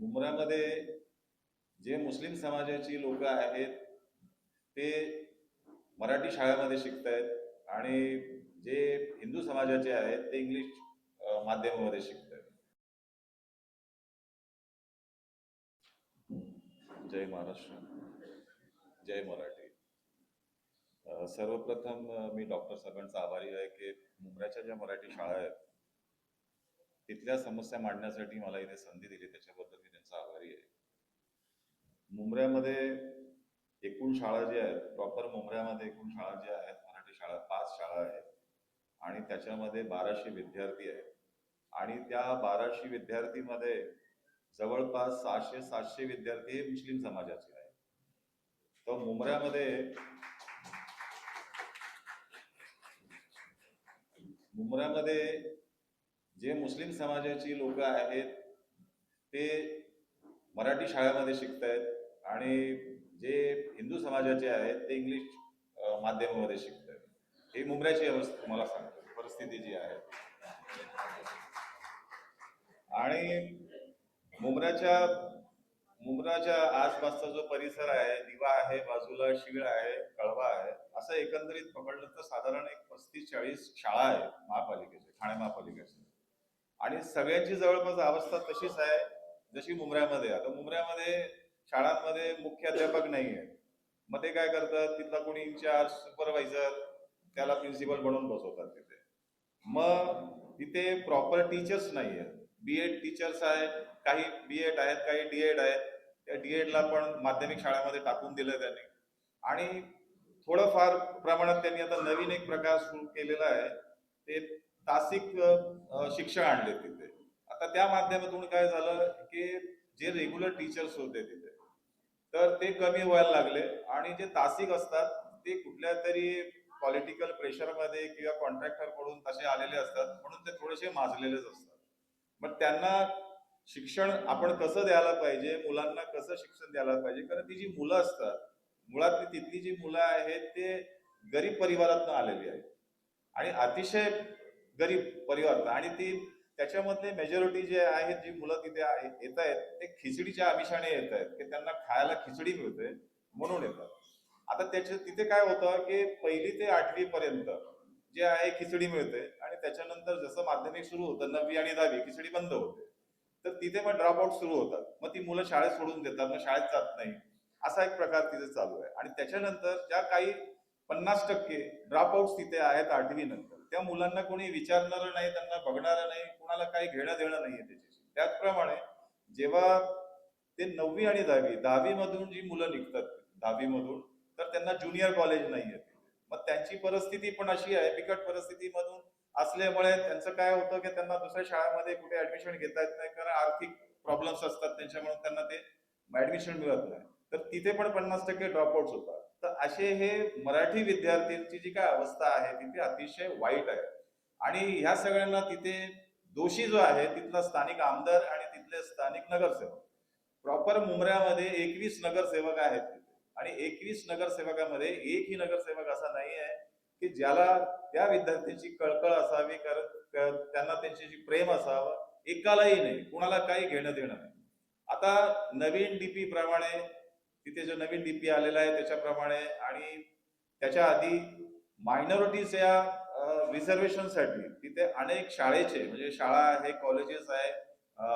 मुंब्रामध्ये जे मुस्लिम समाजाची लोक आहेत ते मराठी शाळेमध्ये शिकतायत आणि जे हिंदू समाजाचे आहेत ते इंग्लिश माध्यमामध्ये शिकत शिकतायत. जय महाराष्ट्र. जय मराठी. सर्वप्रथम मी डॉक्टर साहेबांचा आभारी आहे की मुंब्राच्या ज्या मराठी शाळा आहेत तिथल्या समस्या मांडण्यासाठी मला इथे संधी दिली. त्याच्याबद्दल मी त्यांचा आभारी आहे. मुंबऱ्यामध्ये एकूण शाळा ज्या आहेत प्रॉपर मुंबऱ्यामध्ये एकूण शाळा ज्या आहेत मराठी शाळा पाच शाळा आहेत आणि त्याच्यामध्ये बाराशे विद्यार्थी आहेत. आणि त्या बाराशे विद्यार्थीमध्ये जवळपास सहाशे सातशे विद्यार्थी हे मुस्लिम समाजाचे आहेत. तर मुंबऱ्यामध्ये मुंबऱ्यामध्ये जे मुस्लिम समाजाची लोक आहेत ते मराठी शाळेमध्ये शिकतायत आणि जे हिंदू समाजाचे आहेत ते इंग्लिश माध्यमामध्ये शिकत आहेत ही मुंबऱ्याची अवस्था तुम्हाला सांगतो. परिस्थिती जी आहे. आणि मुंबऱ्याच्या मुंबराच्या आसपासचा जो परिसर आहे दिवा आहे बाजूला शिळ आहे कळवा आहे असं एकंदरीत पकडलं तर साधारण एक पस्तीस चाळीस शाळा आहे महापालिकेच्या ठाणे महापालिकेच्या. आणि सगळ्यांची जवळपास अवस्था तशीच आहे जशी मुंबऱ्यामध्ये आता मुंबऱ्यामध्ये शाळांमध्ये मुख्याध्यापक नाही आहे मग ते काय करतात? तिथला कोणी इन्चार्ज सुपरवायझर त्याला प्रिन्सिपल बनवून बसवतात तिथे. मग तिथे प्रॉपर टीचर्स नाही आहेत बी एड टीचर्स आहेत काही बी एड आहेत काही डी एड आहेत. त्या डी एडला पण माध्यमिक शाळेमध्ये टाकून दिलं त्यांनी. आणि थोडंफार प्रमाणात त्यांनी आता नवीन एक प्रकार सुरू केलेला आहे. ते तासिक शिक्षण आणले तिथे. आता त्या माध्यमातून काय झालं की जे रेग्युलर टीचर्स होते तिथे तर ते कमी व्हायला लागले आणि जे तासिक असतात ते कुठल्या तरी पॉलिटिकल प्रेशरमध्ये किंवा कॉन्ट्रॅक्टरकडून तसे आलेले असतात म्हणून ते थोडेसे माजलेलेच असतात. मग त्यांना शिक्षण आपण कसं द्यायला पाहिजे मुलांना कसं शिक्षण द्यायला पाहिजे? कारण ती जी मुलं असतात मुळात तिथली जी मुलं आहेत ते गरीब परिवारातून आलेली आहेत. आणि अतिशय गरीब परिवार आणि ती त्याच्यामधले मेजॉरिटी जे आहेत जी मुलं तिथे येत आहेत ते खिचडीच्या आमिषाने येत आहेत की त्यांना खायला खिचडी मिळते म्हणून येतात. आता त्याच्या तिथे काय होतं की पहिली ते आठवी पर्यंत जे आहे खिचडी मिळते. आणि त्याच्यानंतर जसं माध्यमिक सुरू होतं नववी आणि दहावी खिचडी बंद होते. तर तिथे मग ड्रॉपआउट सुरू होतात. मग ती मुलं शाळेत सोडून देतात मग शाळेत जात नाही. असा एक प्रकार तिथे चालू आहे. आणि त्याच्यानंतर ज्या काही पन्नास टक्के ड्रॉपआउट तिथे आहेत आठवी नंतर त्या मुलांना कोणी विचारणारं नाही त्यांना बघणारं नाही कुणाला काही घेणं देणं नाहीये त्याच्याशी. त्याचप्रमाणे जेव्हा ते नववी आणि दहावी दहावी मधून जी मुलं निघतात दहावी मधून तर त्यांना ज्युनियर कॉलेज नाहीये. मग त्यांची परिस्थिती पण अशी आहे बिकट परिस्थितीमधून असल्यामुळे त्यांचं काय होतं की त्यांना दुसऱ्या शाळेमध्ये कुठे ऍडमिशन घेता येत नाही कारण आर्थिक प्रॉब्लेम्स असतात त्यांच्यामुळे त्यांना ते ऍडमिशन मिळत नाही. तर तिथे पण पन्नास टक्के ड्रॉपआउट होतात. तर असे हे मराठी विद्यार्थ्यांची जी काय अवस्था आहे तिथे अतिशय वाईट आहे. आणि ह्या सगळ्यांना तिथे दोषी जो आहे तिथला स्थानिक आमदार आणि तिथले स्थानिक नगरसेवक. प्रॉपर मुंबऱ्यामध्ये एकवीस नगरसेवक आहेत तिथे. आणि एकवीस नगरसेवकामध्ये एकही नगरसेवक असा नाही आहे की ज्याला त्या विद्यार्थ्यांची कळकळ असावी कारण त्यांना त्यांच्याशी प्रेम असावं एकालाही नाही कुणाला काही घेणं देणं नाही. आता नवीन डीपी प्रमाणे तिथे जो नवीन डीपी आलेला आहे त्याच्याप्रमाणे आणि त्याच्या आधी मायनॉरिटीच्या रिझर्वेशनसाठी तिथे अनेक शाळेचे म्हणजे शाळा आहे कॉलेजेस आहे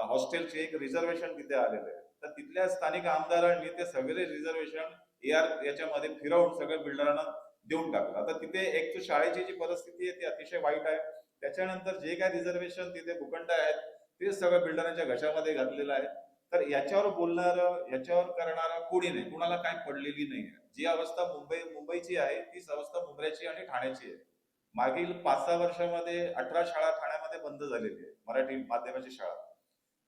हॉस्टेलचे एक रिझर्वेशन तिथे आलेले आहे. तर तिथल्या स्थानिक आमदारांनी ते सगळे रिझर्वेशन ए आर याच्यामध्ये फिरवून सगळ्या बिल्डरांना देऊन टाकलं. आता तिथे एक तर शाळेची जी परिस्थिती आहे ती अतिशय वाईट आहे. त्याच्यानंतर जे काय रिझर्वेशन तिथे भूखंड आहेत ते सगळं बिल्डरांच्या घशामध्ये घातलेलं आहे. तर याच्यावर बोलणार याच्यावर करणार कोणी नाही. कुणाला काय पडलेली नाही जी अवस्था मुंबई मुंबईची आहे तीच अवस्था मुंबईची आणि ठाण्याची आहे. मागील पाच सहा वर्षामध्ये अठरा शाळा ठाण्यामध्ये बंद झालेली आहे मराठी माध्यमाची शाळा.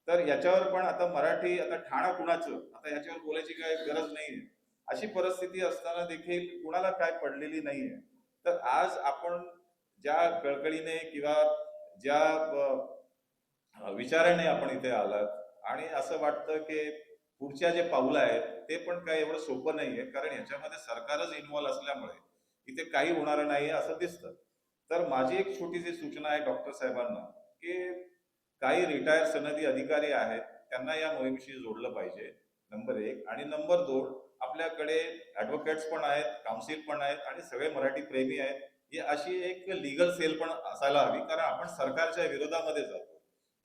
तर याच्यावर पण आता मराठी आता ठाणा कुणाचं? आता याच्यावर बोलायची काय गरज नाहीये अशी परिस्थिती असताना देखील कुणाला काय पडलेली नाहीये तर आज आपण ज्या कळकळीने किंवा ज्या विचाराने आपण इथे आलात आणि असं वाटतं की पुढच्या जे पावलं आहेत ते पण काही एवढं सोपं नाहीये कारण याच्यामध्ये सरकारच इन्व्हॉल्व असल्यामुळे इथे काही होणार नाही असं दिसतं. तर माझी एक छोटीशी सूचना आहे डॉक्टर साहेबांना की काही रिटायर सनदी अधिकारी आहेत त्यांना या मोहिमेशी जोडलं पाहिजे नंबर एक. आणि नंबर दोन आपल्याकडे ऍडव्होकेट्स पण आहेत काउन्सिल पण आहेत आणि सगळे मराठी प्रेमी आहेत. ही अशी एक लिगल सेल पण असायला हवी कारण आपण सरकारच्या विरोधामध्ये जातो.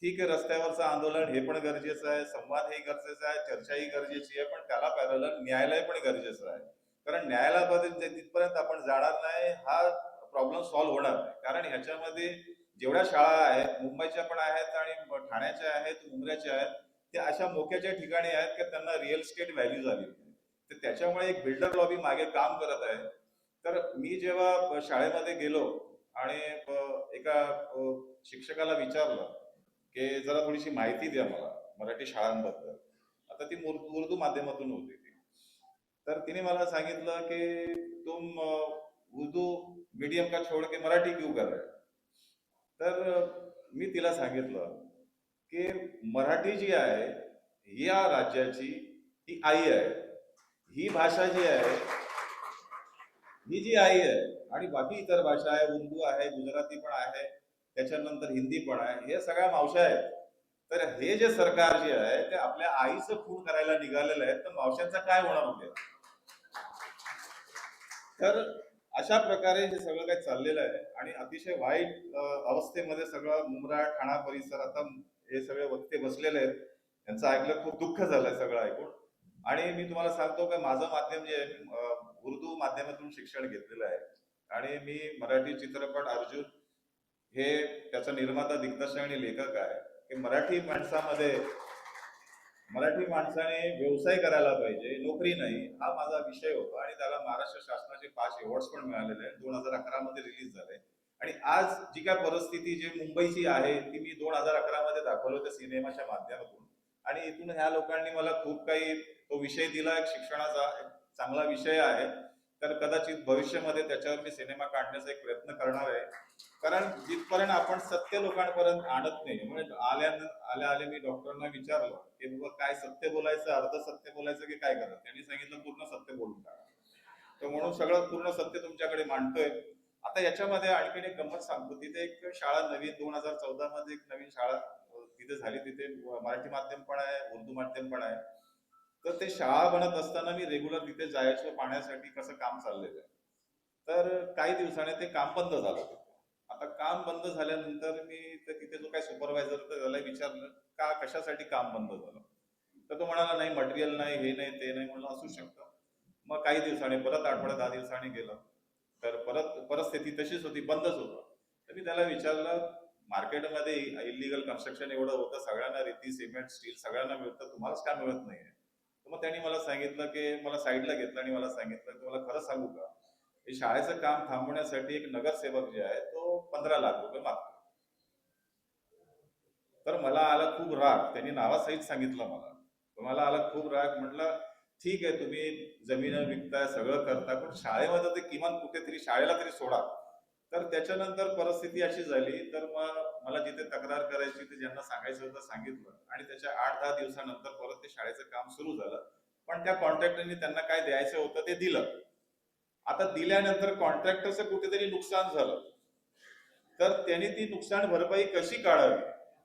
ठीक आहे रस्त्यावरचं आंदोलन हे पण गरजेचं आहे संवाद हे गरजेचं आहे चर्चा ही गरजेची आहे पण त्याला पॅरल न्यायालय पण गरजेचं आहे. कारण न्यायालयामध्ये तिथपर्यंत आपण जाणार नाही हा प्रॉब्लेम सॉल्व्ह होणार नाही. कारण ह्याच्यामध्ये जेवढ्या शाळा आहेत मुंबईच्या पण आहेत आणि ठाण्याच्या आहेत मुंबऱ्याच्या आहेत ते अशा मोक्याच्या ठिकाणी आहेत की त्यांना रिअल स्टेट व्हॅल्यू झाली तर त्याच्यामुळे एक बिल्डर लॉबी मागे काम करत आहे. तर मी जेव्हा शाळेमध्ये गेलो आणि एका शिक्षकाला विचारलं की जरा थोडीशी माहिती द्या मला मराठी शाळांबद्दल. आता ती उर्दू माध्यमातून होती ती. तर तिने मला सांगितलं की तुम उर्दू मीडियम का छोड़ के मराठी क्यू कर रहे हो? तर मी तिला सांगितलं की मराठी जी आहे या राज्याची ही आई आहे. ही भाषा जी आहे ही जी आई आहे आणि बाकी इतर भाषा आहे उर्दू आहे गुजराती पण आहे त्याच्यानंतर हिंदी पण आहे. हे सगळ्या मावश्या आहेत. तर हे जे सरकार जे आहे ते आपल्या आईचं खून करायला निघालेलं आहे तर मावश्यांचा काय होणार उद्या? तर अशा प्रकारे हे सगळं काही चाललेलं आहे आणि अतिशय वाईट अवस्थेमध्ये सगळं मुंब्रा ठाणा परिसर आता हे सगळे वक्ते बसलेले आहेत. यांचं ऐकलं खूप दुःख झालंय सगळं ऐकून. आणि मी तुम्हाला सांगतो की माझं माध्यम जे आहे उर्दू माध्यमातून शिक्षण घेतलेलं आहे. आणि मी मराठी चित्रपट अर्जुन हे त्याचा निर्माता दिग्दर्शक आणि लेखक आहे. की मराठी माणसामध्ये मराठी माणसाने व्यवसाय करायला पाहिजे नोकरी नाही हा माझा विषय होता आणि त्याला महाराष्ट्र शासनाचे पाच अवॉर्ड्स पण मिळालेले आहेत. दोन हजार अकरा मध्ये रिलीज झाले. आणि आज जी काय परिस्थिती जी मुंबईची आहे ती मी दोन हजार अकरा मध्ये दाखवलं होतं सिनेमाच्या माध्यमातून. आणि इथून ह्या लोकांनी मला खूप काही तो विषय दिला एक शिक्षणाचा एक चांगला विषय आहे. तर कदाचित भविष्यामध्ये त्याच्यावर मी सिनेमा काढण्याचा एक प्रयत्न करणार आहे. कारण जिथपर्यंत आपण सत्य लोकांपर्यंत आणत नाही म्हणजे आल्या आल्या आले मी डॉक्टरांना विचारलं की बाबा काय सत्य बोलायचं? अर्ध सत्य बोलायचं की काय करायचं? त्यांनी सांगितलं पूर्ण सत्य बोलून टाका. तर म्हणून सगळं पूर्ण सत्य तुमच्याकडे मांडतोय. आता याच्यामध्ये आणखीन एक गंमत सांगतो. तिथे एक शाळा नवीन दोन हजार चौदा मध्ये एक नवीन शाळा तिथे झाली. तिथे मराठी माध्यम पण आहे उर्दू माध्यम पण आहे. तर ते शाळा बनत असताना मी रेग्युलर तिथे जायचो पाहण्यासाठी कसं काम चाललेलं आहे. तर काही दिवसाने ते काम बंद झालं आता काम बंद झाल्यानंतर मी तिथे जो काही सुपरवायझर त्याला विचारलं का कशासाठी काम बंद झालं? तर तो म्हणाला नाही मटेरियल नाही हे नाही ते नाही म्हणलं असू शकतं. मग काही दिवसांनी परत आठवड्या दहा दिवसांनी गेलं. तर परत परिस्थिती तशीच होती बंदच होतं. तर मी त्याला विचारलं मार्केटमध्ये इलिगल कन्स्ट्रक्शन एवढं होतं सगळ्यांना रेती सिमेंट स्टील सगळ्यांना मिळतं तुम्हालाच का मिळत नाहीये? मग त्यांनी मला सांगितलं की मला साईडला घेतलं आणि मला सांगितलं की मला खरं सांगू का? हे शाळेचं काम थांबवण्यासाठी एक नगरसेवक जे आहे तो पंधरा लाख रुपये मागतो. तर मला आला खूप राग. त्यांनी नावासहित सांगितलं मला. मला आला खूप राग. म्हटलं ठीक आहे तुम्ही जमीन विकताय सगळं करता पण शाळेमध्ये ते किमान कुठेतरी शाळेला तरी सोडा. तर त्याच्यानंतर परिस्थिती अशी झाली तर मग मला जिथे तक्रार करायची ते ज्यांना सांगायचं होतं सांगितलं. आणि त्याच्या आठ दहा दिवसानंतर परत ते शाळेचं काम सुरू झालं. पण त्या कॉन्ट्रॅक्टरनी त्यांना काय द्यायचं होतं ते दिलं. आता दिल्यानंतर कॉन्ट्रॅक्टरचं कुठेतरी नुकसान झालं. तर त्यांनी ती नुकसान भरपाई कशी काढावी?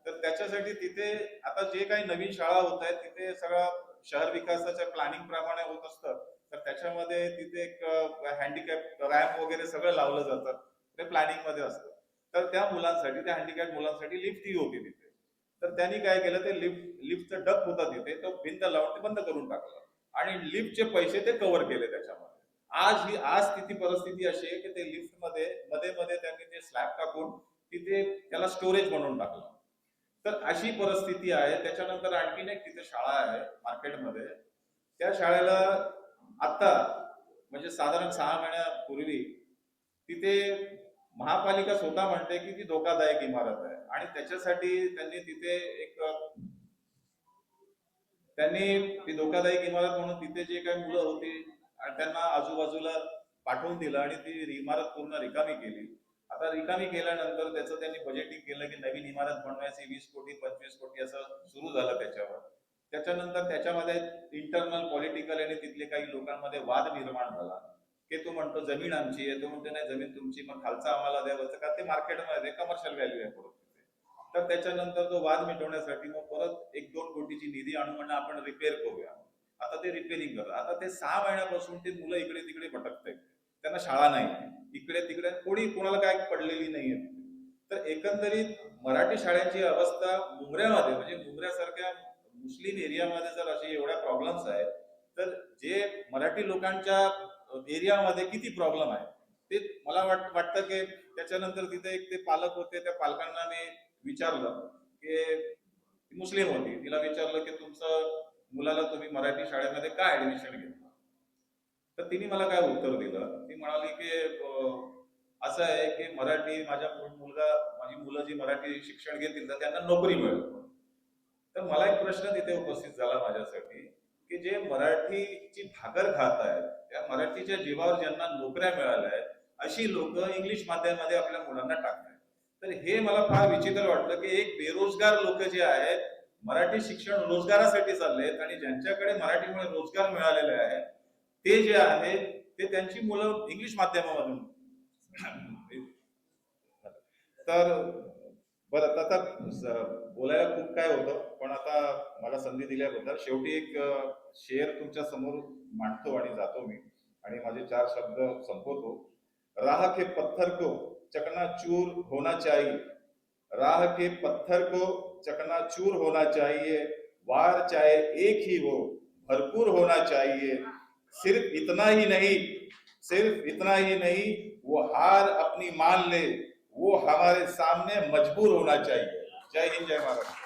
तर त्याच्यासाठी तिथे आता जे काही नवीन शाळा होत आहेत तिथे सगळं शहर विकासाच्या प्लॅनिंग प्रमाणे होत असतं. तर त्याच्यामध्ये तिथे एक हँडिकॅप रॅम्प वगैरे सगळं लावलं जातं. ते प्लॅनिंगमध्ये असतं. तर त्या मुलांसाठी त्या हँडिकॅप मुलांसाठी लिफ्ट ही होती तिथे. तर त्यांनी काय केलं ते लिफ्ट लिफ्टचं डक होता तिथे तो भिंत लावून ते बंद करून टाकलं. आणि लिफ्टचे पैसे ते कव्हर केले त्याच्यामध्ये. आज ही आज स्थिती परिस्थिती अशी आहे की ते लिफ्टमध्ये मध्ये मध्ये त्यांनी ते स्लॅब टाकून तिथे त्याला स्टोरेज बनवून टाकलं. तर अशी परिस्थिती आहे. त्याच्यानंतर आणखीन एक तिथे शाळा आहे मार्केटमध्ये. त्या शाळेला आता म्हणजे साधारण सहा महिन्यापूर्वी तिथे महापालिका स्वतः म्हणते की ती धोकादायक इमारत आहे. आणि त्याच्यासाठी त्यांनी तिथे एक त्यांनी ती धोकादायक इमारत म्हणून तिथे जे काही मुलं होती त्यांना आजूबाजूला पाठवून दिलं आणि ती इमारत पूर्ण रिकामी केली. आता रिकामी केल्यानंतर त्याचं त्यांनी बजेटिंग केलं की नवीन इमारत बनवायची वीस कोटी पंचवीस कोटी असं सुरू झालं त्याच्यावर. त्याच्यानंतर त्याच्यामध्ये इंटरनल पॉलिटिकल आणि तिथले काही लोकांमध्ये वाद निर्माण झाला. की तो म्हणतो जमीन आमची आहे तो म्हणतो नाही जमीन तुमची मग खालचा आम्हाला द्यावं का? ते मार्केटमध्ये कमर्शियल व्हॅल्यू आहे परत तर त्याच्यानंतर तो वाद मिटवण्यासाठी मग परत एक दोन कोटीची निधी आणून म्हणणं आपण रिपेअर करूया. आता ते रिपेअरिंग करतात आता ते सहा महिन्यापासून ते मुलं इकडे तिकडे भटकत त्यांना शाळा नाही. इकडे तिकडे कोणी कोणाला काय पडलेली नाहीये तर एकंदरीत मराठी शाळांची अवस्था मुंबऱ्यामध्ये म्हणजे मुंबऱ्यासारख्या मुस्लिम एरियामध्ये जर असे एवढ्या प्रॉब्लेम्स आहेत तर जे मराठी लोकांच्या एरियामध्ये किती प्रॉब्लेम आहे? ते मला वाट वाटतं की त्याच्यानंतर तिथे एक ते पालक होते त्या पालकांना मी विचारलं की ती मुस्लिम होती. तिला विचारलं की तुमचं मुलाला तुम्ही मराठी शाळेमध्ये काय ऍडमिशन घेतलं? तर तिने मला काय उत्तर दिलं? ती म्हणाली की असं आहे की मराठी माझ्या मुलगा माझी मुलं जी मराठी शिक्षण घेतील तर त्यांना नोकरी मिळेल. तर मला एक प्रश्न तिथे उपस्थित झाला माझ्यासाठी. की जे मराठीची भाकर खात आहेत त्या मराठीच्या जीवावर ज्यांना नोकऱ्या मिळाल्या आहेत अशी लोक इंग्लिश माध्यमामध्ये आपल्या मुलांना टाकतात तर हे मला फार विचित्र वाटलं की एक बेरोजगार लोक जे आहेत मराठी शिक्षण रोजगारासाठी चाललेत आणि ज्यांच्याकडे मराठीमुळे रोजगार मिळालेले आहे ते जे आहे ते त्यांची मुलं इंग्लिश माध्यमामधून तर बरं आता बोलायला खूप काय होतं पण आता मला संधी दिल्याबद्दल शेवटी एक शेअर शेर तुमच्यासमोर मांडतो आणि जातो मी. आणि माझे चार शब्द संपवतो. राह के पत्थर को चकनाचूर होना चाहिए. राह के पत्थर को चकनाचूर होना चाहिए. वार चाहे एक ही हो भरपूर होना चाहिए. सिर्फ इतना ही नहीं सिर्फ इतना ही नहीं वो हार अपनी मान ले. वो हमारे सामने मजबूर होना चाहिए. जय हिंद जय महाराष्ट्र.